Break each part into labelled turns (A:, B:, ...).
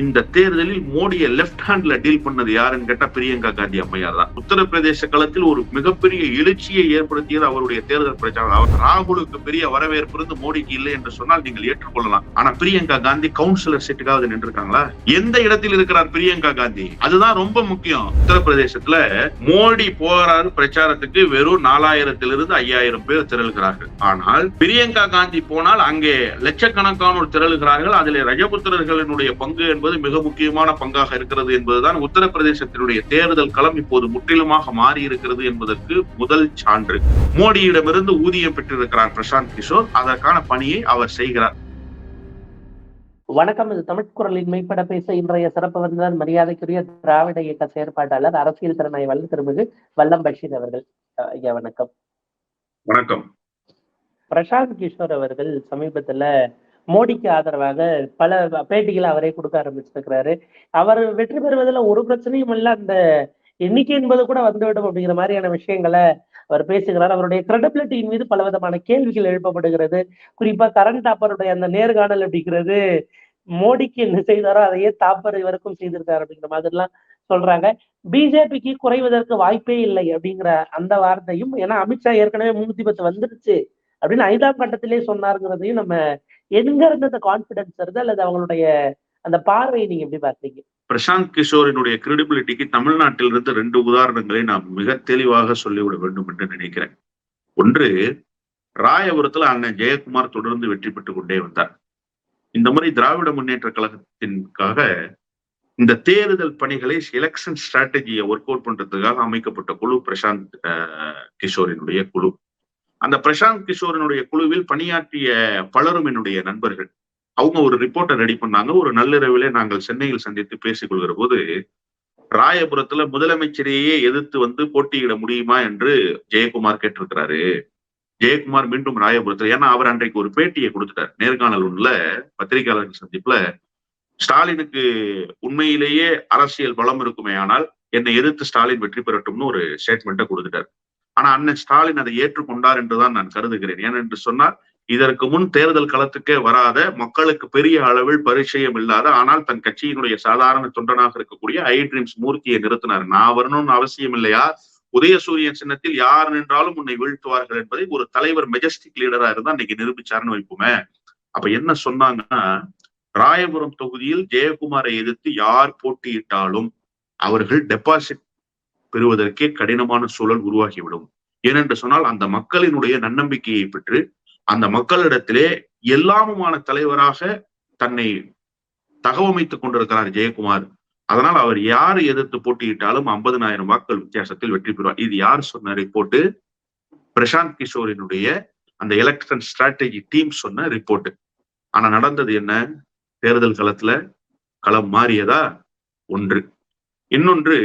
A: இந்த தேர்தலில் மோடியை லெப்ட் ஹேண்ட்ல டீல் பண்ணது யாருன்னு கேட்டா பிரியங்கா காந்தி அம்மையார் தான். உத்தரப்பிரதேச களத்தில் ஒரு மிகப்பெரிய எழுச்சியை ஏற்படுத்தியது அவருடைய தேர்தல் பிரச்சாரம். அவர் ராகுலுக்கு பெரிய வரவேற்பு இருந்து மோடிக்கு இல்லை என்று சொன்னால் நீங்கள் ஏற்றுக்கொள்ளலாம். ஆனா பிரியங்கா காந்தி கவுன்சிலர் சீட்டுக்காவது நின்றுருக்காங்களா? எந்த இடத்தில் இருக்கிறார் பிரியங்கா காந்தி? அதுதான் ரொம்ப முக்கியம். உத்தரப்பிரதேசத்துல மோடி போறாரு பிரச்சாரத்துக்கு வெறும் நாலாயிரத்திலிருந்து ஐயாயிரம் பேர் திரளுகிறார்கள். ஆனால் பிரியங்கா காந்தி போனால் அங்கே லட்சக்கணக்கானோர் திரளுகிறார்கள். அதில் ரஜபுத்திரர்களினுடைய பங்கு என்பது மிக முக்கியமான பங்காக இருக்கிறது என்பதுதான் உத்தரப்பிரதேசத்தினுடைய தேர்தல் களம் இப்போது முற்றிலுமாக மாறி இருக்கிறது என்பதற்கு முதல் சான்று. மோடியிடமிருந்து ஊதியம் பெற்றிருக்கிறார் பிரசாந்த் கிஷோர். அதற்கான பணியை அவர் செய்கிறார்.
B: வணக்கம் இது தமிழ் குரலின் மெய்ப்பட பேச இன்றைய சிறப்பு வந்ததன் மரியாதைக்குரிய திராவிட இயக்க செயற்பாட்டாளர் அரசியல் திறனாய் வல்ல திருமிகு வல்லம் பஷீர் அவர்கள். ஐயா வணக்கம்.
A: வணக்கம்.
B: பிரசாந்த் கிஷோர் அவர்கள் சமீபத்துல மோடிக்கு ஆதரவாக பல பேட்டிகளை அவரே கொடுக்க ஆரம்பிச்சிருக்கிறாரு. அவர் வெற்றி பெறுவதில் ஒரு பிரச்சனையும் இல்ல. அந்த எண்ணிக்கை என்பது கூட வந்துவிடும் அப்படிங்கிற மாதிரியான விஷயங்களை அவர் பேசுகிறார். அவருடைய கிரெடிபிலிட்டியின் மீது பலவிதமான கேள்விகள் எழுப்பப்படுகிறது. குறிப்பா கரண் டாப்பருடைய அந்த நேர்காணல் அப்படிங்கிறது மோடிக்கு என்ன செய்தாரோ அதையே தாப்பர் இவருக்கும் செய்திருக்காரு அப்படிங்கிற மாதிரிலாம் சொல்றாங்க. பிஜேபிக்கு குறைவதற்கு வாய்ப்பே இல்லை அப்படிங்கிற அந்த வார்த்தையும் ஏன்னா அமித்ஷா ஏற்கனவே முன்னூத்தி பத்து வந்துருச்சு அப்படின்னு ஐந்தாம் கட்டத்திலே சொன்னாருங்கிறதையும் நம்ம எங்க இருந்து அந்த கான்பிடன்ஸ் வருது? அல்லது அவங்களுடைய அந்த பார்வையை நீங்க எப்படி பார்த்தீங்க
A: பிரசாந்த் கிஷோரினுடைய கிரெடிபிலிட்டிக்கு தமிழ்நாட்டிலிருந்து ரெண்டு உதாரணங்களை நாம் மிக தெளிவாக சொல்லிவிட வேண்டும் என்று நினைக்கிறேன். ஒன்று ராயபுரத்துல அண்ணன் ஜெயக்குமார் தொடர்ந்து வெற்றி பெற்றுக் கொண்டே வந்தார். இந்த முறை திராவிட முன்னேற்ற கழகத்திற்காக இந்த தேர்தல் பணிகளை எலெக்ஷன் ஸ்ட்ராட்டஜியை ஒர்க் அவுட் பண்றதுக்காக அமைக்கப்பட்ட குழு பிரசாந்த் அஹ், கிஷோரினுடைய குழு. அந்த பிரசாந்த் கிஷோரினுடைய குழுவில் பணியாற்றிய பலரும் என்னுடைய நண்பர்கள். அவங்க ஒரு ரிப்போர்ட்டை ரெடி பண்ணாங்க. ஒரு நள்ளிரவிலே நாங்கள் சென்னையில் சந்தித்து பேசிக் கொள்கிற போது ராயபுரத்துல முதலமைச்சரையே எதிர்த்து வந்து போட்டியிட முடியுமா என்று ஜெயக்குமார் கேட்டிருக்கிறாரு. ஜெயக்குமார் மீண்டும் ராயபுரத்துல ஏன்னா அவர் அன்றைக்கு ஒரு பேட்டியை கொடுத்துட்டார். நேர்காணல் ஒண்ணுல பத்திரிகையாளர்கள் சந்திப்புல ஸ்டாலினுக்கு உண்மையிலேயே அரசியல் பலம் இருக்குமே ஆனால் என்னை எதிர்த்து ஸ்டாலின் வெற்றி பெறட்டும்னு ஒரு ஸ்டேட்மெண்ட்டை கொடுத்துட்டார். ஆனா அண்ணன் ஸ்டாலின் அதை ஏற்றுக்கொண்டார் என்றுதான் நான் கருதுகிறேன். ஏனென்று சொன்னால் இதற்கு முன் தேர்தல் களத்துக்கே வராத மக்களுக்கு பெரிய அளவில் பரிச்சயம் இல்லாத ஆனால் தன் கட்சியினுடைய சாதாரண தொண்டனாக இருக்கக்கூடிய ஐ ட்ரீம்ஸ் மூர்த்தியை நிறுத்தினார். நான் வரணும்னு அவசியம் இல்லையா? உதயசூரியன் சின்னத்தில் யார் நின்றாலும் உன்னை வீழ்த்துவார்கள் என்பதை ஒரு தலைவர் மெஜஸ்டிக் லீடரா இருந்தா இன்னைக்கு நிரூபிச்சாருன்னு வைப்போமே. அப்ப என்ன சொன்னாங்கன்னா ராயபுரம் தொகுதியில் ஜெயக்குமாரை எதிர்த்து யார் போட்டியிட்டாலும் அவர்கள் டெபாசிட் பெறுவதற்கே கடினமான சூழல் உருவாகிவிடும். ஏனென்று சொன்னால் அந்த மக்களினுடைய நன்னம்பிக்கையை பெற்று அந்த மக்களிடத்திலே எல்லாமுமான தலைவராக தன்னை தகவமைத்துக் கொண்டிருக்கிறார் ஜெயக்குமார். அதனால் அவர் யார் எதிர்த்து போட்டியிட்டாலும் ஐம்பதனாயிரம் வாக்கள் வித்தியாசத்தில் வெற்றி பெறுவார். இது யார் சொன்ன ரிப்போர்ட் பிரசாந்த் கிஷோரினுடைய அந்த எலெக்ஷன் ஸ்ட்ராட்டஜி டீம் சொன்ன ரிப்போர்ட் ஆனா நடந்தது என்ன? தேர்தல் களத்துல களம் மாறியதா? ஒன்று. இன்னொன்று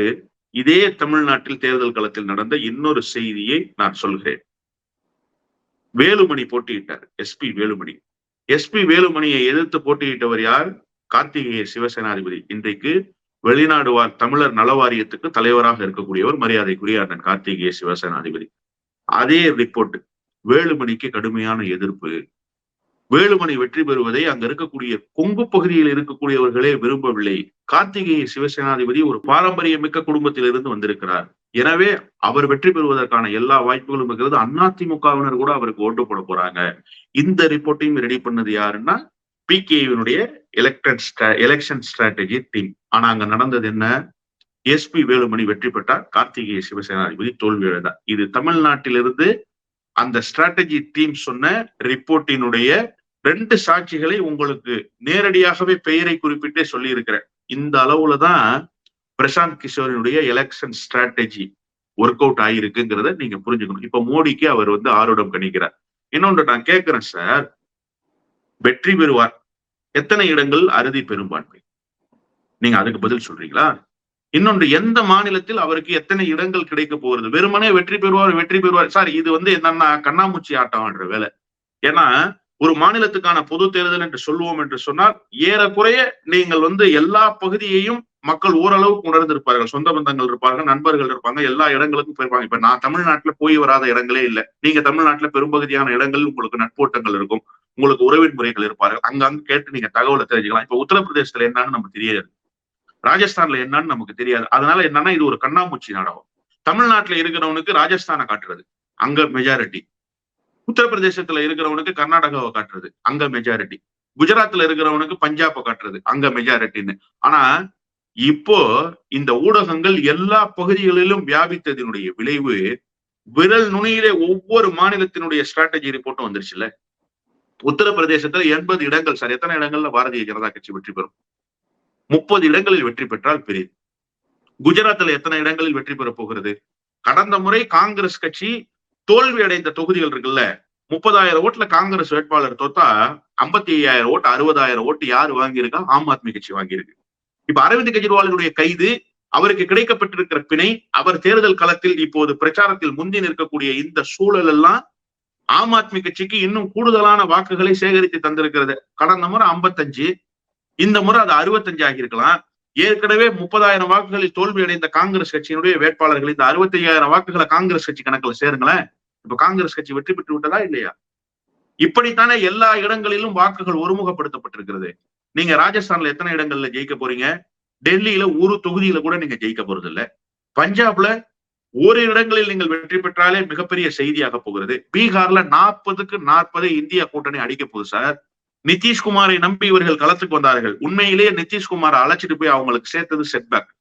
A: இதே தமிழ்நாட்டில் தேர்தல் களத்தில் நடந்த இன்னொரு செய்தியை நான் சொல்கிறேன். வேலுமணி போட்டியிட்டார் எஸ்பி வேலுமணி. எஸ்பி வேலுமணியை எதிர்த்து போட்டியிட்டவர் யார்? கார்த்திகேய சிவசேனாதிபதி. இன்றைக்கு வெளிநாடு வாழ் தமிழர் நலவாரியத்துக்கு தலைவராக இருக்கக்கூடியவர் மரியாதைக்குரிய அண்ணன் கார்த்திகேய சிவசேனாதிபதி. அதே ரிப்போர்ட் வேலுமணிக்கு கடுமையான எதிர்ப்பு. வேலுமணி வெற்றி பெறுவதை அங்க இருக்கக்கூடிய கொங்கு பகுதியில் இருக்கக்கூடியவர்களே விரும்பவில்லை. கார்த்திகேய சிவசேனாதிபதி ஒரு பாரம்பரியமிக்க குடும்பத்திலிருந்து வந்திருக்கிறார். எனவே அவர் வெற்றி பெறுவதற்கான எல்லா வாய்ப்புகளும் இருக்கிறது. அதிமுகவினர் கூட அவருக்கு ஓட்டு போட போறாங்க. இந்த ரிப்போர்ட்டையும் ரெடி பண்ணது யாருன்னா பிகேவினுடைய எலெக்டன் எலெக்ஷன் ஸ்ட்ராட்டஜி டீம் ஆனா அங்க நடந்தது என்ன? எஸ்பி வேலுமணி வெற்றி பெற்றார். கார்த்திகேய சிவசேனாதிபதி தோல்வி எழுதார் இது தமிழ்நாட்டிலிருந்து அந்த ஸ்ட்ராட்டஜி டீம் சொன்ன ரிப்போர்ட்டினுடைய ரெண்டு சாட்சிகளை உங்களுக்கு நேரடியாகவே பெயரை குறிப்பிட்டே சொல்லி இருக்கிறேன் இந்த அளவுல தான் பிரசாந்த் கிஷோரினுடைய எலெக்ஷன் ஸ்ட்ராட்டஜி ஒர்க் அவுட் ஆகிருக்குங்கிறத நீங்க புரிஞ்சுக்கணும். இப்ப மோடிக்கு அவர் வந்து ஆரோடம் கணிக்கிறார். இன்னொன்று நான் கேட்கிறேன் சார் வெற்றி பெறுவார். எத்தனை இடங்கள் அறுதி பெரும்பான்மை? நீங்க அதுக்கு பதில் சொல்றீங்களா? இன்னொன்று எந்த மாநிலத்தில் அவருக்கு எத்தனை இடங்கள் கிடைக்க போகிறது? வெறுமனே வெற்றி பெறுவார் வெற்றி பெறுவார். சார் இது வந்து என்னன்னா கண்ணாமூச்சி ஆட்டம் ஆடுற வேலை. ஏன்னா ஒரு மாநிலத்துக்கான பொது தேர்தல் என்று சொல்லுவோம் என்று சொன்னால் ஏறக்குறைய நீங்கள் வந்து எல்லா பகுதியையும் மக்கள் ஓரளவுக்கு உணர்ந்திருப்பார்கள். சொந்த பந்தங்கள் இருப்பார்கள் நண்பர்கள் இருப்பாங்க எல்லா இடங்களுக்கும் போயிருப்பாங்க. இப்ப நான் தமிழ்நாட்டுல போய் வராத இடங்களே இல்லை. நீங்க தமிழ்நாட்டுல பெரும்பகுதியான இடங்களில் உங்களுக்கு நட்போட்டங்கள் இருக்கும். உங்களுக்கு உறவின் முறைகள் இருப்பார்கள். அங்கங்க கேட்டு நீங்க தகவலை தெரிஞ்சுக்கலாம். இப்ப உத்தரப்பிரதேசத்துல என்னன்னு நமக்கு தெரியாது. ராஜஸ்தான்ல என்னன்னு நமக்கு தெரியாது. அதனால என்னன்னா இது ஒரு கண்ணாமூச்சி நாடகம். தமிழ்நாட்டுல இருக்கிறவனுக்கு ராஜஸ்தானை காட்டுறது. அங்க மெஜாரிட்டி உத்தரப்பிரதேசத்துல இருக்கிறவனுக்கு கர்நாடகாவை காட்டுறது அங்க மெஜாரிட்டி குஜராத்ல இருக்கிறவனுக்கு பஞ்சாபை காட்டுறது அங்க மெஜாரிட்டின்னு ஆனா இப்போ இந்த ஊடகங்கள் எல்லா பகுதிகளிலும் வியாபித்ததினுடைய விளைவு விரல் நுனியிலே ஒவ்வொரு மாநிலத்தினுடைய ஸ்ட்ராட்டஜி ரிப்போர்ட்டும் வந்துருச்சுல்ல? உத்தரப்பிரதேசத்துல எண்பது இடங்கள் சார் எத்தனை இடங்கள்ல பாரதிய ஜனதா கட்சி வெற்றி பெறும்? முப்பது இடங்களில் வெற்றி பெற்றால் பெரியது. குஜராத்ல எத்தனை இடங்களில் வெற்றி பெற போகிறது? கடந்த முறை காங்கிரஸ் கட்சி தோல்வி அடைந்த தொகுதிகள் இருக்குல்ல முப்பதாயிரம் ஓட்டுல காங்கிரஸ் வேட்பாளர் தோத்தா ஐம்பத்தி ஐயாயிரம் ஓட்டு அறுபதாயிரம் ஓட்டு யார் வாங்கியிருக்கா? ஆம் ஆத்மி கட்சி வாங்கியிருக்கு. இப்ப அரவிந்த் கெஜ்ரிவாலினுடைய கைது அவருக்கு கிடைக்கப்பட்டிருக்கிற பிணை அவர் தேர்தல் களத்தில் இப்போது பிரச்சாரத்தில் முந்தி நிற்கக்கூடிய இந்த சூழல் எல்லாம் ஆம் ஆத்மி கட்சிக்கு இன்னும் கூடுதலான வாக்குகளை சேகரித்து தந்திருக்கிறது. கடந்த முறை ஐம்பத்தஞ்சு இந்த முறை அது அறுபத்தஞ்சு ஆகியிருக்கலாம். ஏற்கனவே முப்பதாயிரம் வாக்குகளில் தோல்வி அடைந்த காங்கிரஸ் கட்சியினுடைய வேட்பாளர்கள் இந்த அறுபத்தி ஐயாயிரம் வாக்குகளை காங்கிரஸ் கட்சி கணக்குல சேருங்களேன். இப்ப காங்கிரஸ் கட்சி வெற்றி பெற்று விட்டதா இல்லையா? இப்படித்தானே எல்லா இடங்களிலும் வாக்குகள் ஒருமுகப்படுத்தப்பட்டிருக்கிறது. நீங்க ராஜஸ்தான்ல எத்தனை இடங்கள்ல ஜெயிக்க போறீங்க? டெல்லியில ஒரு தொகுதியில கூட நீங்க ஜெயிக்க போறது இல்ல பஞ்சாப்ல ஒரு இடங்களில் நீங்கள் வெற்றி பெற்றாலே மிகப்பெரிய செய்தியாக போகிறது. பீகார்ல நாற்பதுக்கு நாற்பது இந்தியா கூட்டணி அடிக்க போகுது சார். நிதிஷ்குமாரை நம்பி இவர்கள் களத்துக்கு வந்தார்கள். உண்மையிலேயே நிதிஷ்குமாரை அழைச்சிட்டு போய் அவங்களுக்கு சேர்த்தது செட்பேக்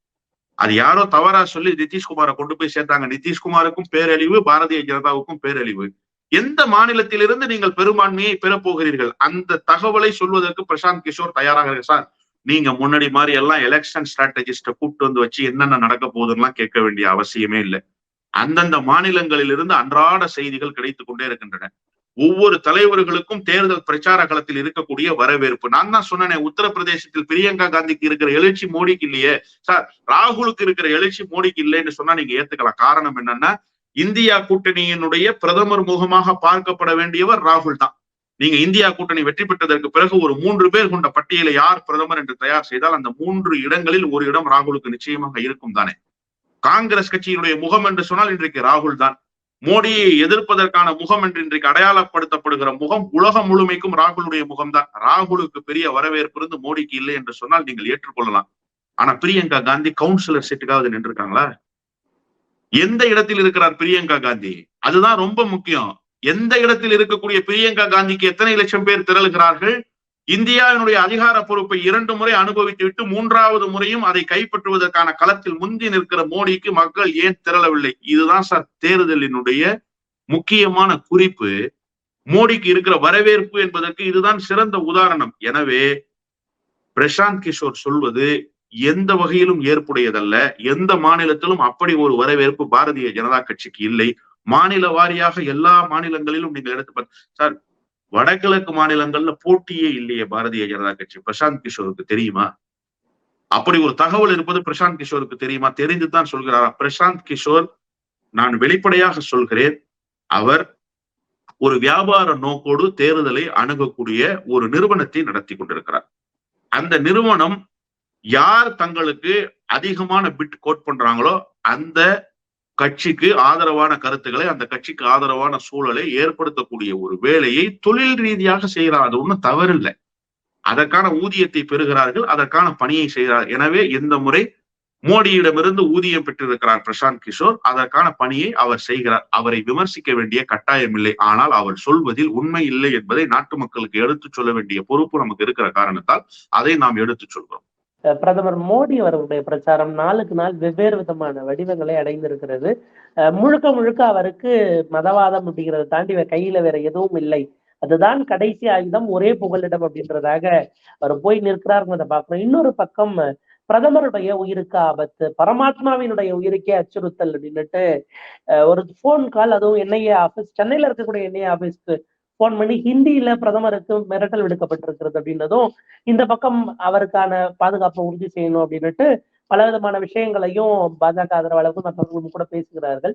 A: அது யாரோ தவறா சொல்லி நிதிஷ்குமாரை கொண்டு போய் சேர்த்தாங்க. நிதிஷ்குமாருக்கும் பேரழிவு பாரதிய ஜனதாவுக்கும் பேரழிவு. எந்த மாநிலத்திலிருந்து நீங்கள் பெரும்பான்மையை பெறப்போகிறீர்கள் அந்த தகவலை சொல்வதற்கு பிரசாந்த் கிஷோர் தயாராக இருக்கு சார். நீங்க முன்னாடி மாதிரி எல்லாம் எலெக்ஷன் ஸ்ட்ராட்டஜிஸ்ட கூப்பிட்டு வந்து வச்சு என்னென்ன நடக்க போகுதுன்னு கேட்க வேண்டிய அவசியமே இல்லை. அந்தந்த மாநிலங்களிலிருந்து அன்றாட செய்திகள் கிடைத்து கொண்டே இருக்கின்றன. ஒவ்வொரு தலைவர்களுக்கும் தேர்தல் பிரச்சார களத்தில் இருக்கக்கூடிய வரவேற்பு. நான் தான் சொன்னேன் உத்தரப்பிரதேசத்தில் பிரியங்கா காந்திக்கு இருக்கிற எழுச்சி மோடிக்கு இல்லையே. சார் ராகுலுக்கு இருக்கிற எழுச்சி மோடிக்கு இல்லைன்னு சொன்னா நீங்க ஏத்துக்கலாம். காரணம் என்னன்னா இந்தியா கூட்டணியினுடைய பிரதமர் முகமாக பார்க்கப்பட வேண்டியவர் ராகுல் தான். நீங்க இந்தியா கூட்டணி வெற்றி பெற்றதற்கு பிறகு ஒரு மூன்று பேர் கொண்ட பட்டியலை யார் பிரதமர் என்று தயார் செய்தால் அந்த மூன்று இடங்களில் ஒரு இடம் ராகுலுக்கு நிச்சயமாக இருக்கும் தானே. காங்கிரஸ் கட்சியினுடைய முகம் என்று சொன்னால் இன்றைக்கு ராகுல் தான். மோடியை எதிர்ப்பதற்கான முகம் என்று இன்றைக்கு அடையாளப்படுத்தப்படுகிற முகம் உலகம் முழுமைக்கும் ராகுலுடைய முகம்தான். ராகுலுக்கு பெரிய வரவேற்பு இருந்து மோடிக்கு இல்லை என்று சொன்னால் நீங்கள் ஏற்றுக்கொள்ளலாம். ஆனா பிரியங்கா காந்தி கவுன்சிலர் சீட்டுக்காவது நின்றுருக்காங்களா? எந்த இடத்தில் இருக்கிறார் பிரியங்கா காந்தி? அதுதான் ரொம்ப முக்கியம். எந்த இடத்தில் இருக்கக்கூடிய பிரியங்கா காந்திக்கு எத்தனை லட்சம் பேர் திரளுகிறார்கள்? இந்தியாவினுடைய அதிகார பொறுப்பை இரண்டு முறை அனுபவித்து விட்டு மூன்றாவது முறையும் அதை கைப்பற்றுவதற்கான களத்தில் முந்தி நிற்கிற மோடிக்கு மக்கள் ஏன் திரளவில்லை? இதுதான் சார் தேர்தலினுடைய முக்கியமான குறிப்பு. மோடிக்கு இருக்கிற வரவேற்பு என்பதற்கு இதுதான் சிறந்த உதாரணம். எனவே பிரசாந்த் கிஷோர் சொல்வது எந்த வகையிலும் ஏற்புடையதல்ல. எந்த மாநிலத்திலும் அப்படி ஒரு வரவேற்பு பாரதிய ஜனதா கட்சிக்கு இல்லை. மாநில வாரியாக எல்லா மாநிலங்களிலும் நீங்கள் எடுத்து சார் வடகிழக்கு மாநிலங்கள்ல போட்டியே இல்லையே பாரதிய ஜனதா கட்சி. பிரசாந்த் கிஷோருக்கு தெரியுமா? அப்படி ஒரு தகவல் இருப்பது பிரசாந்த் கிஷோருக்கு தெரியுமா? தெரிந்துதான் சொல்கிறாரா. பிரசாந்த் கிஷோர் நான் வெளிப்படையாக சொல்கிறேன் அவர் ஒரு வியாபார நோக்கோடு தேர்தலை அணுகக்கூடிய ஒரு நிறுவனத்தை நடத்தி கொண்டிருக்கிறார். அந்த நிறுவனம் யார் தங்களுக்கு அதிகமான பிட் கோட் பண்றாங்களோ அந்த கட்சிக்கு ஆதரவான கருத்துக்களை அந்த கட்சிக்கு ஆதரவான சூழலை ஏற்படுத்தக்கூடிய ஒரு வேலையை தொழில் ரீதியாக செய்கிறார். அது ஒன்றும் தவறில்லை. அதற்கான ஊதியத்தை பெறுகிறார்கள் அதற்கான பணியை செய்கிறார். எனவே இந்த முறை மோடியிடமிருந்து ஊதியம் பெற்றிருக்கிறார் பிரசாந்த் கிஷோர். அதற்கான பணியை அவர் செய்கிறார். அவரை விமர்சிக்க வேண்டிய கட்டாயம் இல்லை. ஆனால் அவர் சொல்வதில் உண்மை இல்லை என்பதை நாட்டு மக்களுக்கு எடுத்துச் சொல்ல வேண்டிய பொறுப்பு நமக்கு இருக்கிற காரணத்தால் அதை நாம் எடுத்துச் சொல்கிறோம்.
B: பிரதமர் மோடி அவர்களுடைய பிரச்சாரம் நாளுக்கு நாள் வெவ்வேறு விதமான வடிவங்களை அடைந்திருக்கிறது. முழுக்க முழுக்க அவருக்கு மதவாதம் அப்படிங்கிறத தாண்டி கையில வேற எதுவும் இல்லை. அதுதான் கடைசி ஆயுதம் ஒரே புகலிடம் அப்படின்றதாக அவர் போய் நிற்கிறாருங்கிறத பார்க்கணும் இன்னொரு பக்கம் பிரதமருடைய உயிருக்கு ஆபத்து பரமாத்மாவினுடைய உயிருக்கே அச்சுறுத்தல் அப்படின்னுட்டு ஒரு போன் கால் அதுவும் என்ஐஏ ஆபீஸ் சென்னையில இருக்கக்கூடிய என்ஐஏ ஆபீஸ்க்கு போன் பண்ணி ஹிந்தியில பிரதமருக்கு மிரட்டல் விடுக்கப்பட்டிருக்கிறது அப்படின்னதும் இந்த பக்கம் அவருக்கான பாதுகாப்பை உறுதி செய்யணும் அப்படின்னுட்டு பல விதமான விஷயங்களையும் பாஜக ஆதரவாளர்கள் மற்றவர்களும் கூட பேசுகிறார்கள்.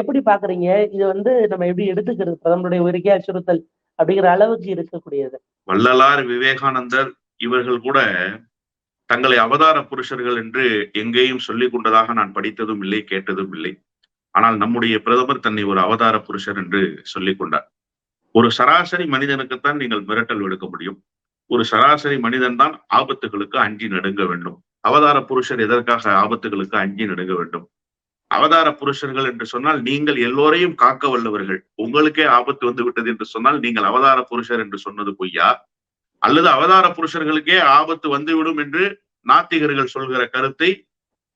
B: எப்படி பாக்குறீங்க? இது வந்து நம்ம எப்படி எடுத்துக்கிறது? பிரதமருடைய உயிருக்கே அச்சுறுத்தல் அப்படிங்கிற அளவுக்கு இருக்கக்கூடியது.
A: வள்ளலார் விவேகானந்தர் இவர்கள் கூட தங்களை அவதார புருஷர்கள் என்று எங்கேயும் சொல்லிக் கொண்டதாக நான் படித்ததும் இல்லை கேட்டதும் இல்லை. ஆனால் நம்முடைய பிரதமர் தன்னை ஒரு அவதார புருஷர் என்று சொல்லிக் கொண்டார். ஒரு சராசரி மனிதனுக்குத்தான் நீங்கள் மிரட்டல் விடுக்க முடியும். ஒரு சராசரி மனிதன் தான் ஆபத்துகளுக்கு அஞ்சி நடுங்க வேண்டும். அவதார புருஷர் எதற்காக ஆபத்துகளுக்கு அஞ்சி நடுங்க வேண்டும்? அவதார புருஷர்கள் என்று சொன்னால் நீங்கள் எல்லோரையும் காக்க வல்லவர்கள். உங்களுக்கே ஆபத்து வந்து விட்டது என்று சொன்னால் நீங்கள் அவதார புருஷர் என்று சொன்னது பொய்யா? அல்லது அவதார புருஷர்களுக்கே ஆபத்து வந்துவிடும் என்று நாத்திகர்கள் சொல்கிற கருத்தை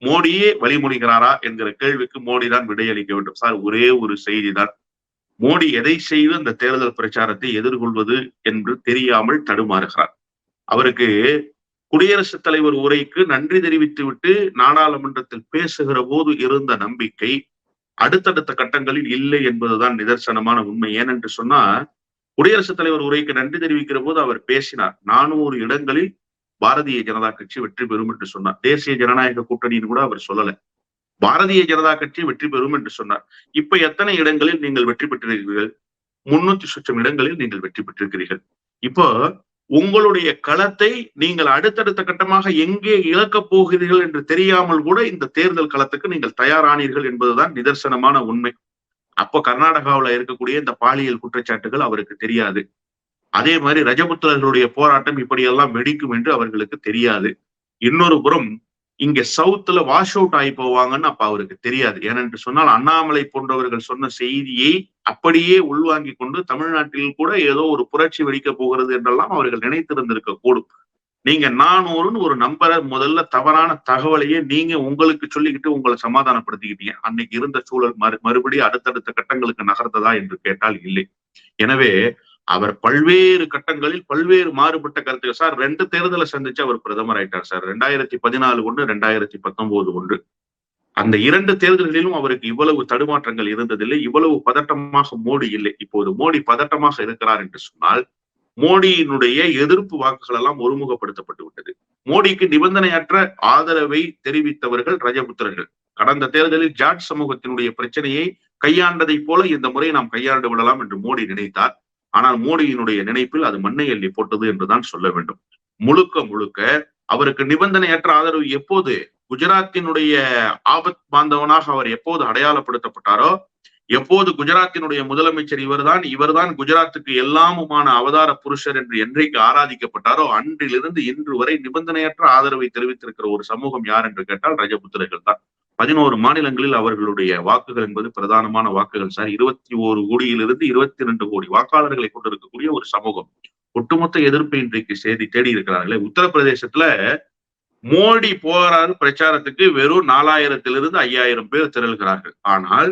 A: மோடியே வழிமொழிகிறாரா என்கிற கேள்விக்கு மோடி தான் விடையளிக்க வேண்டும். சார் ஒரே ஒரு செய்தி தான் மோடி எதை செய்து அந்த தேர்தல் பிரச்சாரத்தை எதிர்கொள்வது என்று தெரியாமல் தடுமாறுகிறார். அவருக்கு குடியரசுத் தலைவர் உரைக்கு நன்றி தெரிவித்துவிட்டு நாடாளுமன்றத்தில் பேசுகிற போது இருந்த நம்பிக்கை அடுத்தடுத்த கட்டங்களில் இல்லை என்பதுதான் நிதர்சனமான உண்மை. ஏனென்று சொன்னா குடியரசுத் தலைவர் உரைக்கு நன்றி தெரிவிக்கிற போது அவர் பேசினார். நானூறு இடங்களில் பாரதிய ஜனதா கட்சி வெற்றி பெறும் என்று சொன்னார். தேசிய ஜனநாயக கூட்டணின்னு கூட அவர் சொல்லலை. பாரதிய ஜனதா கட்சி வெற்றி பெறும் என்று சொன்னார். இப்ப எத்தனை இடங்களில் நீங்கள் வெற்றி பெற்றிருக்கிறீர்கள்? முன்னூத்தி சுற்றம் இடங்களில் நீங்கள் வெற்றி பெற்றிருக்கிறீர்கள். இப்போ உங்களுடைய களத்தை நீங்கள் அடுத்தடுத்த கட்டமாக எங்கே இழக்கப் போகிறீர்கள் என்று தெரியாமல் கூட இந்த தேர்தல் களத்துக்கு நீங்கள் தயாரானீர்கள் என்பதுதான் நிதர்சனமான உண்மை. அப்போ கர்நாடகாவில் இருக்கக்கூடிய இந்த பாலியல் குற்றச்சாட்டுகள் அவருக்கு தெரியாது. அதே மாதிரி ரஜபுத்திரர்களுடைய போராட்டம் இப்படியெல்லாம் வெடிக்கும் என்று அவர்களுக்கு தெரியாது. இன்னொரு புறம் இங்க சவுத்துல வாஷ் அவுட் ஆகி போவாங்கன்னு அப்ப அவருக்கு தெரியாது. ஏனென்று சொன்னால் அண்ணாமலை போன்றவர்கள் சொன்ன செய்தியை அப்படியே உள்வாங்கி கொண்டு தமிழ்நாட்டில் கூட ஏதோ ஒரு புரட்சி வெடிக்க போகிறது என்றெல்லாம் அவர்கள் நினைத்திருந்திருக்க கூடும். நீங்க நானூறுன்னு ஒரு நம்பரை முதல்ல தவறான தகவலையே நீங்க உங்களுக்கு சொல்லிக்கிட்டு உங்களை சமாதானப்படுத்திக்கிட்டீங்க. அன்னைக்கு இருந்த சூழல் மறு மறுபடியும் அடுத்தடுத்த கட்டங்களுக்கு நகர்ந்ததா என்று கேட்டால் இல்லை. எனவே அவர் பல்வேறு கட்டங்களில் பல்வேறு மாறுபட்ட கருத்துக்கள். சார் ரெண்டு தேர்தலை சந்திச்சு அவர் பிரதமர் ஆயிட்டார் சார். ரெண்டாயிரத்தி பதினாலு ஒன்று ரெண்டாயிரத்தி பத்தொன்பது ஒன்று. அந்த இரண்டு தேர்தல்களிலும் அவருக்கு இவ்வளவு தடுமாற்றங்கள் இருந்ததில்லை இவ்வளவு பதட்டமாக மோடி இல்லை. இப்போது மோடி பதட்டமாக இருக்கிறார் என்று சொன்னால் மோடியினுடைய எதிர்ப்பு வாக்குகள் எல்லாம் ஒருமுகப்படுத்தப்பட்டு விட்டது. மோடிக்கு நிபந்தனையற்ற ஆதரவை தெரிவித்தவர்கள் ரஜபுத்திரர்கள். கடந்த தேர்தலில் ஜாட் சமூகத்தினுடைய பிரச்சனையை கையாண்டதை போல இந்த முறை நாம் கையாண்டு விடலாம் என்று மோடி நினைத்தார். ஆனால் மோடியினுடைய நினைப்பில் அது மண்ணை எள்ளி போட்டது என்றுதான் சொல்ல வேண்டும். முழுக்க முழுக்க அவருக்கு நிபந்தனையற்ற ஆதரவு எப்போது குஜராத்தினுடைய ஆபத் பாந்தவனாக அவர் எப்போது அடையாளப்படுத்தப்பட்டாரோ எப்போது குஜராத்தினுடைய முதலமைச்சர் இவர்தான் இவர்தான் குஜராத்துக்கு எல்லாமுமான அவதார புருஷர் என்று என்றைக்கு ஆராதிக்கப்பட்டாரோ அன்றிலிருந்து இன்று வரை நிபந்தனையற்ற ஆதரவை தெரிவித்திருக்கிற ஒரு சமூகம் யார் என்று கேட்டால் ரஜபுத்திரர்கள் தான் பதினோரு மாநிலங்களில் அவர்களுடைய வாக்குகள் என்பது பிரதானமான வாக்குகள் சார். இருபத்தி ஓரு கோடியிலிருந்து இருபத்தி இரண்டு கோடி வாக்காளர்களை கொண்டிருக்கக்கூடிய ஒரு சமூகம். ஒட்டுமொத்த எதிர்ப்பை இன்றைக்கு செய்தி தேடி இருக்கிறார்களே. உத்தரப்பிரதேசத்துல மோடி போகிறாரு பிரச்சாரத்துக்கு வெறும் நாலாயிரத்திலிருந்து ஐயாயிரம் பேர் திரள்கிறார்கள். ஆனால்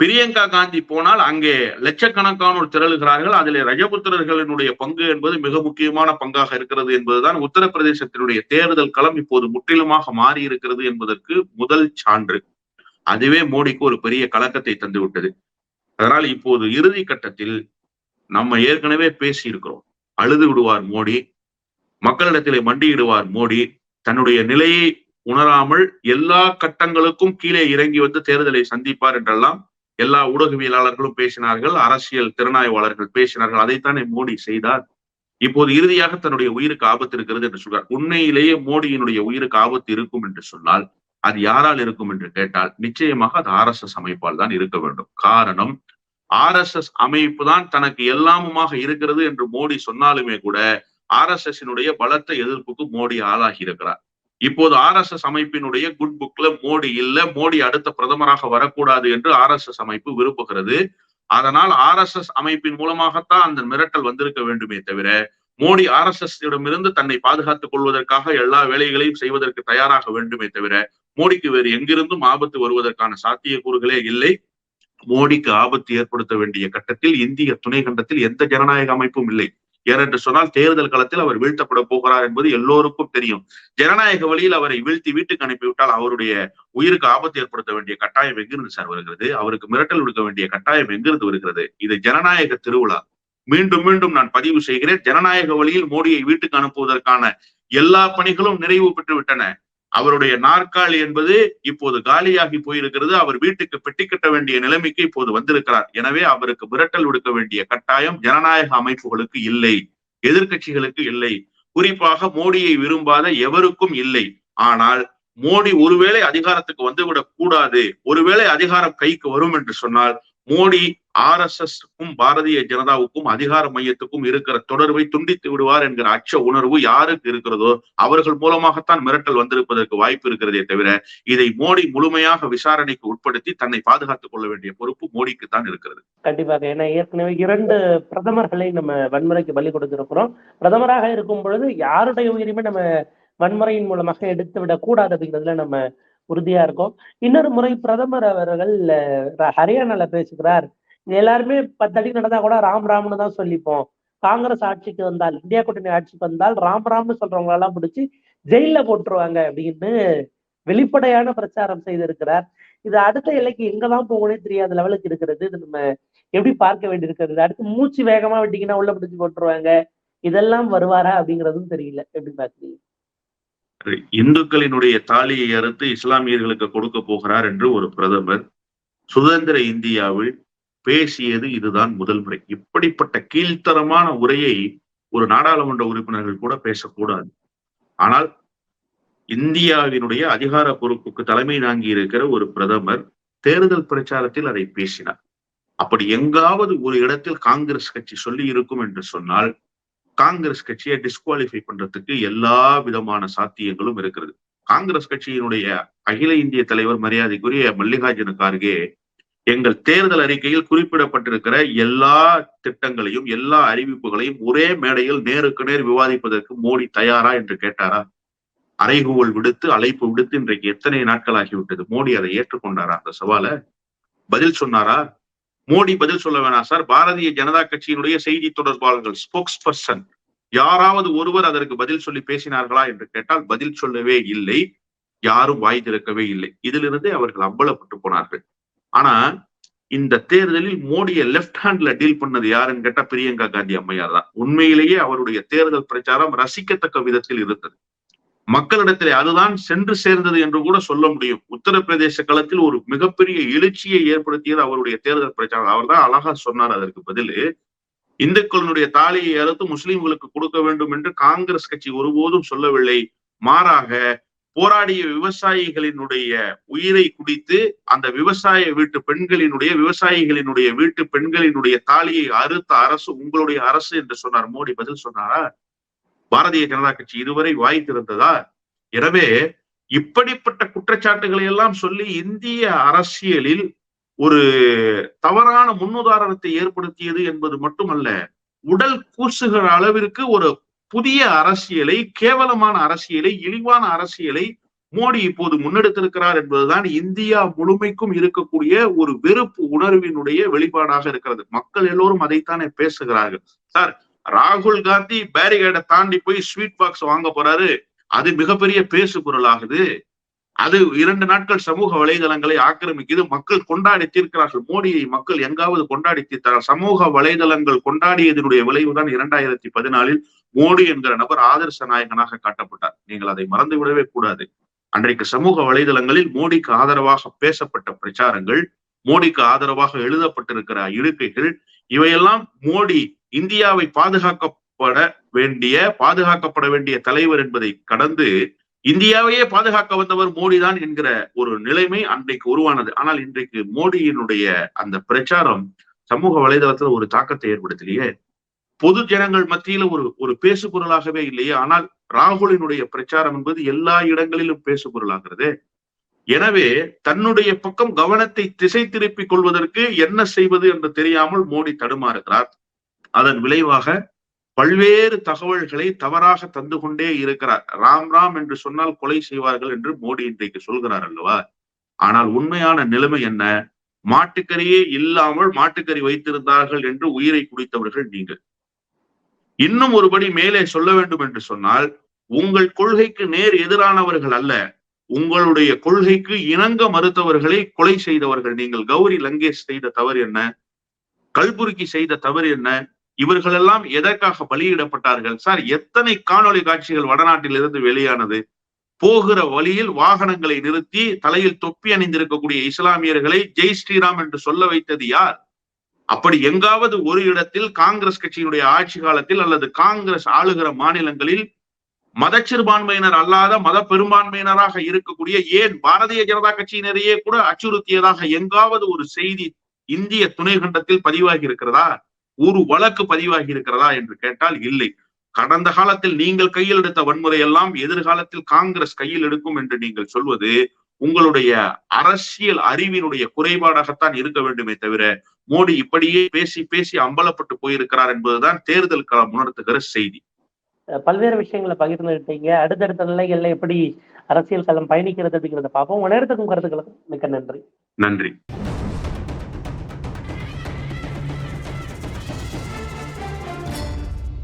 A: பிரியங்கா காந்தி போனால் அங்கே லட்சக்கணக்கானோர் திரளுகிறார்கள். அதில் ரஜபுத்திரர்களினுடைய பங்கு என்பது மிக முக்கியமான பங்காக இருக்கிறது என்பதுதான் உத்தரப்பிரதேசத்தினுடைய தேர்தல் களம் இப்போது முற்றிலுமாக மாறி இருக்கிறது என்பதற்கு முதல் சான்று. அதுவே மோடிக்கு ஒரு பெரிய கலக்கத்தை தந்துவிட்டது. அதனால் இப்போது இறுதி கட்டத்தில் நம்ம ஏற்கனவே பேசியிருக்கிறோம். அழுது விடுவார் மோடி மக்களிடத்திலே மண்டியிடுவார் மோடி தன்னுடைய நிலையை உணராமல் எல்லா கட்டங்களுக்கும் கீழே இறங்கி வந்து தேர்தலை சந்திப்பார் என்றெல்லாம் எல்லா ஊடகவியலாளர்களும் பேசினார்கள் அரசியல் திறனாய்வாளர்கள் பேசினார்கள் அதைத்தானே மோடி செய்தார். இப்போது இறுதியாக தன்னுடைய உயிருக்கு ஆபத்து இருக்கிறது என்று சொல்றார். உண்மையிலேயே மோடியினுடைய உயிருக்கு ஆபத்து இருக்கும் என்று சொன்னால் அது யாரால் இருக்கும் என்று கேட்டால் நிச்சயமாக அது ஆர் எஸ் எஸ் அமைப்பால் தான் இருக்க வேண்டும். காரணம் ஆர் எஸ் எஸ் அமைப்பு தான் தனக்கு எல்லாமுமாக இருக்கிறது என்று மோடி சொன்னாலுமே கூட ஆர் எஸ் எஸ் பலத்த எதிர்ப்புக்கு மோடி ஆளாகி இருக்கிறார். இப்போது ஆர் எஸ் எஸ் அமைப்பினுடைய குட் புக்ல மோடி இல்ல மோடி அடுத்த பிரதமராக வரக்கூடாது என்று ஆர் எஸ் எஸ் அமைப்பு விரும்புகிறது. அதனால் ஆர் எஸ் எஸ் அமைப்பின் மூலமாகத்தான் அந்த மிரட்டல் வந்திருக்க வேண்டுமே தவிர மோடி ஆர் எஸ் எஸ் இடமிருந்து தன்னை பாதுகாத்துக் கொள்வதற்காக எல்லா வேலைகளையும் செய்வதற்கு தயாராக வேண்டுமே தவிர மோடிக்கு வேறு எங்கிருந்தும் ஆபத்து வருவதற்கான சாத்தியக்கூறுகளே இல்லை. மோடிக்கு ஆபத்து ஏற்படுத்த வேண்டிய கட்டத்தில் இந்திய துணை கண்டத்தில் எந்த ஜனநாயக அமைப்பும் இல்லை. ஏனென்று சொன்னால் தேர்தல் களத்தில் அவர் வீழ்த்தப்பட போகிறார் என்பது எல்லோருக்கும் தெரியும். ஜனநாயக வழியில் அவரை வீழ்த்தி வீட்டுக்கு அனுப்பிவிட்டால் அவருடைய உயிருக்கு ஆபத்து ஏற்படுத்த வேண்டிய கட்டாயம் எங்கிருந்து சார் வருகிறது? அவருக்கு மிரட்டல் விடுக்க வேண்டிய கட்டாயம் எங்கிருந்து வருகிறது? இது ஜனநாயக திருவிழா. மீண்டும் மீண்டும் நான் பதிவு செய்கிறேன். ஜனநாயக வழியில் மோடியை வீட்டுக்கு அனுப்புவதற்கான எல்லா பணிகளும் நிறைவு பெற்று விட்டன. அவருடைய நாற்காலி என்பது இப்போது காலியாகி போயிருக்கிறது. அவர் வீட்டுக்கு பெட்டி கட்ட வேண்டிய நிலைமைக்கு இப்போது வந்திருக்கிறார். எனவே அவருக்கு மிரட்டல் விடுக்க வேண்டிய கட்டாயம் ஜனநாயக அமைப்புகளுக்கு இல்லை. எதிர்கட்சிகளுக்கு இல்லை. குறிப்பாக மோடியை விரும்பாத எவருக்கும் இல்லை. ஆனால் மோடி ஒருவேளை அதிகாரத்துக்கு வந்துவிடக் கூடாது ஒருவேளை அதிகாரம் கைக்கு வரும் என்று சொன்னால் மோடி ஆர் எஸ் எஸ்க்கும் பாரதிய ஜனதாவுக்கும் அதிகார மையத்துக்கும் இருக்கிற தொடர்பை துண்டித்து விடுவார் என்கிற அச்ச உணர்வு யாருக்கு இருக்கிறதோ அவர்கள் மூலமாகத்தான் மிரட்டல் வந்திருப்பதற்கு வாய்ப்பு இருக்கிறதே தவிர இதை மோடி முழுமையாக விசாரணைக்கு உட்படுத்தி தன்னை பாதுகாத்துக் கொள்ள வேண்டிய பொறுப்பு மோடிக்கு தான் இருக்கிறது.
B: கண்டிப்பாக. ஏன்னா ஏற்கனவே இரண்டு பிரதமர்களை நம்ம வன்முறைக்கு பலி கொடுத்திருக்கிறோம். பிரதமராக இருக்கும் பொழுது யாருடைய உயிரையுமே நம்ம வன்முறையின் மூலமாக எடுத்து விடக் கூடாது அப்படிங்கிறதுல நம்ம உறுதியா இருக்கும். இன்னொரு முறை பிரதமர் அவர்கள் ஹரியானால பேசுகிறார் எல்லாருமே பத்தடி நடந்தா கூட ராம் ராம்னு தான் சொல்லிப்போம். காங்கிரஸ் ஆட்சிக்கு வந்தால் இந்தியா கூட்டணி ஆட்சிக்கு வந்தால் ராம் ராம்னு சொல்றவங்களெல்லாம் பிடிச்சி ஜெயில போட்டுருவாங்க அப்படின்னு வெளிப்படையான பிரச்சாரம் செய்திருக்கிறார். இது அடுத்த எல்லைக்கு எங்கதான் போகணும்னே தெரியாத லெவலுக்கு இருக்கிறது. இது நம்ம எப்படி பார்க்க வேண்டியிருக்கிறது? அடுத்து மூச்சு வேகமா விட்டீங்கன்னா உள்ள பிடிச்சு போட்டுருவாங்க. இதெல்லாம் வருவாரா அப்படிங்கிறதும் தெரியல. எப்படி பாக்குறீங்க
A: இந்துக்களினுடைய தாலியை அறுத்து இஸ்லாமியர்களுக்கு கொடுக்க போகிறார் என்று ஒரு பிரதமர் சுதந்திர இந்தியாவில் பேசியது இதுதான் முதல் முறை. இப்படிப்பட்ட கீழ்த்தரமான உரையை ஒரு நாடாளுமன்ற உறுப்பினர்கள் கூட பேசக்கூடாது. ஆனால் இந்தியாவினுடைய அதிகார பொறுப்புக்கு தலைமை தாங்கி இருக்கிற ஒரு பிரதமர் தேர்தல் பிரச்சாரத்தில் அதை பேசினார். அப்படி எங்காவது ஒரு இடத்தில் காங்கிரஸ் கட்சி சொல்லி இருக்கும் என்று சொன்னால் காங்கிரஸ் கட்சியை டிஸ்குவாலிஃபை பண்றதுக்கு எல்லா விதமான சாத்தியங்களும் இருக்கிறது. காங்கிரஸ் கட்சியினுடைய அகில இந்திய தலைவர் மரியாதைக்குரிய மல்லிகார்ஜுன கார்கே எங்கள் தேர்தல் அறிக்கையில் குறிப்பிடப்பட்டிருக்கிற எல்லா திட்டங்களையும் எல்லா அறிவிப்புகளையும் ஒரே மேடையில் நேருக்கு நேர் விவாதிப்பதற்கு மோடி தயாரா என்று கேட்டாரா? அறைகூவல் விடுத்து அழைப்பு விடுத்து இன்றைக்கு எத்தனை நாட்கள் ஆகிவிட்டது? மோடி அதை ஏற்றுக்கொண்டாரா அந்த சவாலை? பதில் சொன்னாரா? மோடி பதில் சொல்ல வேணாம் சார். பாரதிய ஜனதா கட்சியினுடைய செய்தி தொடர்பாளர்கள் ஸ்போக்ஸ் பர்சன் யாராவது ஒருவர் அதற்கு பதில் சொல்லி பேசினார்களா என்று கேட்டால் பதில் சொல்லவே இல்லை. யாரும் வாய் திறக்கவே இல்லை. இதிலிருந்தே அவர்கள் அம்பலப்பட்டு போனார்கள். ஆனா இந்த தேர்தலில் மோடியை லெப்ட் ஹேண்ட்ல டீல் பண்ணது யாருன்னு கேட்டா பிரியங்கா காந்தி அம்மையார் தான் உண்மையிலேயே அவருடைய தேர்தல் பிரச்சாரம் ரசிக்கத்தக்க விதத்தில் இருந்தது. மக்களிடத்திலே அதுதான் சென்று சேர்ந்தது என்று கூட சொல்ல முடியும். உத்தரப்பிரதேச களத்தில் ஒரு மிகப்பெரிய எழுச்சியை ஏற்படுத்தியது அவருடைய தேர்தல் பிரச்சாரம். அவர் தான் அழகா சொன்னார் அதற்கு பதில். இந்துக்களினுடைய தாலியை அறுத்து முஸ்லிம்களுக்கு கொடுக்க வேண்டும் என்று காங்கிரஸ் கட்சி ஒருபோதும் சொல்லவில்லை. மாறாக போராடிய விவசாயிகளினுடைய உயிரை குடித்து அந்த விவசாய வீட்டு பெண்களினுடைய விவசாயிகளினுடைய வீட்டு பெண்களினுடைய தாலியை அறுத்த அரசு உங்களுடைய அரசு என்று சொன்னார். மோடி பதில் சொன்னாரா? பாரதிய ஜனதா கட்சி இதுவரை வாய் திறந்ததா எனவே இப்படிப்பட்ட குற்றச்சாட்டுகளை எல்லாம் சொல்லி இந்திய அரசியலில் ஒரு தவறான முன்னுதாரணத்தை ஏற்படுத்தியது என்பது மட்டுமல்ல உடல் கூசுகிற அளவிற்கு ஒரு புதிய அரசியலை கேவலமான அரசியலை இழிவான அரசியலை மோடி இப்போது முன்னெடுத்திருக்கிறார் என்பதுதான் இந்தியா முழுமைக்கும் இருக்கக்கூடிய ஒரு வெறுப்பு உணர்வினுடைய வெளிப்பாடாக இருக்கிறது. மக்கள் எல்லோரும் அதைத்தானே பேசுகிறார்கள். சார் ராகுல் காந்தி பேரிகேடை தாண்டி போய் ஸ்வீட் பாக்ஸ் வாங்க போறாரு. அது மிகப்பெரிய பேசு பொருளாகுது அது இரண்டு நாட்கள் சமூக வலைதளங்களை ஆக்கிரமிக்குது. மக்கள் கொண்டாடி தீர்க்கிறார்கள். மோடியை மக்கள் எங்காவது கொண்டாடி தீர்த்தார்கள் சமூக வலைதளங்கள் கொண்டாடியதனுடைய விளைவுதான் இரண்டாயிரத்தி பதினாலில் மோடி என்கிற நபர் ஆதர்ச நாயகனாக காட்டப்பட்டார். நீங்கள் அதை மறந்து விடவே கூடாது. அன்றைக்கு சமூக வலைதளங்களில் மோடிக்கு ஆதரவாக பேசப்பட்ட பிரச்சாரங்கள் மோடிக்கு ஆதரவாக எழுதப்பட்டிருக்கிற இருக்கைகள் இவையெல்லாம் மோடி இந்தியாவை பாதுகாக்கப்பட வேண்டிய பாதுகாக்கப்பட வேண்டிய தலைவர் என்பதை கடந்து இந்தியாவையே பாதுகாக்க வந்தவர் மோடி தான் என்கிற ஒரு நிலைமை அன்றைக்கு உருவானது. ஆனால் இன்றைக்கு மோடியினுடைய அந்த பிரச்சாரம் சமூக வலைதளத்துல ஒரு தாக்கத்தை ஏற்படுத்தலையே. பொது ஜனங்கள் மத்தியில ஒரு ஒரு பேசுபொருளாகவே இல்லையே. ஆனால் ராகுலினுடைய பிரச்சாரம் என்பது எல்லா இடங்களிலும் பேசுபொருளாகிறது. எனவே தன்னுடைய பக்கம் கவனத்தை திசை திருப்பிக் கொள்வதற்கு என்ன செய்வது என்று தெரியாமல் மோடி தடுமாறுகிறார். அதன் விளைவாக பல்வேறு தகவல்களை தவறாக தந்து கொண்டே இருக்கிறார். ராம் ராம் என்று சொன்னால் கொலை செய்வார்கள் என்று மோடி இன்றைக்கு சொல்கிறார் அல்லவா? ஆனால் உண்மையான நிலைமை என்ன? மாட்டுக்கறியே இல்லாமல் மாட்டுக்கறி வைத்திருந்தார்கள் என்று உயிரை குடித்தவர்கள் நீங்கள். இன்னும் ஒருபடி மேலே சொல்ல வேண்டும் என்று சொன்னால் உங்கள் கொள்கைக்கு நேர் எதிரானவர்கள் அல்ல உங்களுடைய கொள்கைக்கு இணங்க மறுத்தவர்களை கொலை செய்தவர்கள். நீங்கள் கௌரி லங்கேஷ் செய்த தவறு என்ன? கல்புருக்கி செய்த தவறு என்ன? இவர்களெல்லாம் எதற்காக பலியிடப்பட்டார்கள்? சார் எத்தனை காணொளி காட்சிகள் வடநாட்டில் இருந்து வெளியானது? போகிற வழியில் வாகனங்களை நிறுத்தி தலையில் தொப்பி அணிந்திருக்கக்கூடிய இஸ்லாமியர்களை ஜெய் ஸ்ரீராம் என்று சொல்ல வைத்தது யார்? அப்படி எங்காவது ஒரு இடத்தில் காங்கிரஸ் கட்சியினுடைய ஆட்சி காலத்தில் அல்லது காங்கிரஸ் ஆளுகிற மாநிலங்களில் மதச்சிறுபான்மையினர் அல்லாத மத பெரும்பான்மையினராக இருக்கக்கூடிய ஏன் பாரதிய ஜனதா கட்சியினரையே கூட அச்சுறுத்தியதாக எங்காவது ஒரு செய்தி இந்திய துணை கண்டத்தில் பதிவாகி இருக்கிறதா? ஒரு வழக்கு பதிவாகி இருக்கிறதா என்று கேட்டால் இல்லை. கடந்த காலத்தில் நீங்கள் கையில் எடுத்த வன்முறை எல்லாம் எதிர்காலத்தில் காங்கிரஸ் கையில் எடுக்கும் என்று நீங்கள் சொல்வது உங்களுடைய அரசியல் அறிவினுடைய குறைபாடாகத்தான் இருக்க வேண்டுமே தவிர மோடி இப்படியே பேசி பேசி அம்பலப்பட்டு போயிருக்கிறார் என்பதுதான் தேர்தல் களம் உணர்த்துகிற செய்தி.
B: பல்வேறு விஷயங்களை பகிர்ந்துகிட்டீங்க. அடுத்தடுத்த நிலைகள்ல எப்படி அரசியல் களம் பயணிக்கிறது அப்படிங்கிறத பார்ப்போம். உங்க நேரத்துக்கும் கருத்துக்களுக்கும் மிக்க நன்றி.
A: நன்றி.